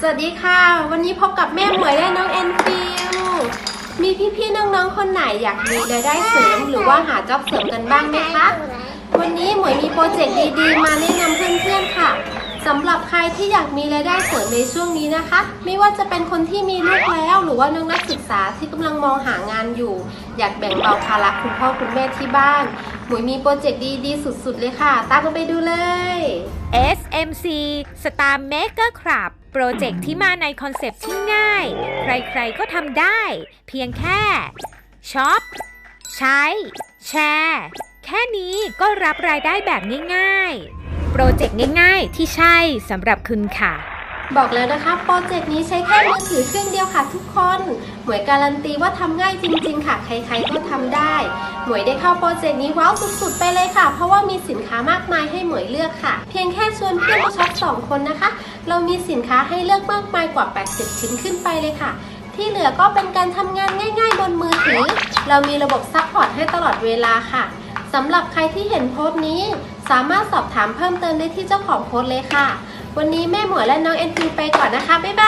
สวัสดีค่ะ วันนี้พบกับแม่หมวยและน้องแอนฟิลมีพี่ๆน้องๆคนไหนอยากมีรายได้เสริมหรือว่าหาจ็อบเสริมกันบ้างไหมคะวันนี้หมวยมีโปรเจกต์ดีๆ มาแนะนำเพื่อนๆค่ะสำหรับใครที่อยากมีรายได้เสริมในช่วงนี้นะคะ ไม่ว่าจะเป็นคนที่มีลูกแล้ว หรือว่าน้องนักศึกษาที่กำลังมองหางานอยู่ อยากแบ่งเบาภาระคุณพ่อคุณแม่ที่บ้านหมวยมีโปรเจกต์ดีๆ สุดๆเลยค่ะ ตามกันไปดูเลย SMC Star Maker Club โปรเจกต์ที่มาในคอนเซปต์ที่ง่าย ใครๆก็ทำได้ เพียงแค่ช็อปใช้ แชร์ แค่นี้ก็รับรายได้แบบง่ายๆ โปรเจกต์ง่ายๆ ที่ใช่สำหรับคุณค่ะ บอกแล้วนะคะโปรเจกต์นี้ใช้แค่มือถือเครื่องเดียวค่ะทุกคนหมวยการันตีว่าทำง่ายจริง ๆ ค่ะ ใครๆก็ทำได้ หมวยได้เข้าโปรเจกต์นี้ว้าวสุดๆไปเลยค่ะ เพราะว่ามีสินค้ามากมายให้หมวยเลือกค่ะ เพียงแค่ชวนเพื่อนมาช็อป2คนนะคะ เรามีสินค้าให้เลือกมากมายกว่า 80 ชิ้นขึ้นไปเลยค่ะ ที่เหลือก็เป็นการทำงานง่าย ๆ บนมือถือ เรามีระบบซัพพอร์ตให้ตลอดเวลาค่ะสำหรับใครที่เห็นโพสต์นี้ สามารถสอบถามเพิ่มเติมได้ที่เจ้าของโพสต์เลยค่ะ วันนี้แม่หมวยและน้องเอ็นฟิวไปก่อนนะคะ บ๊ายบาย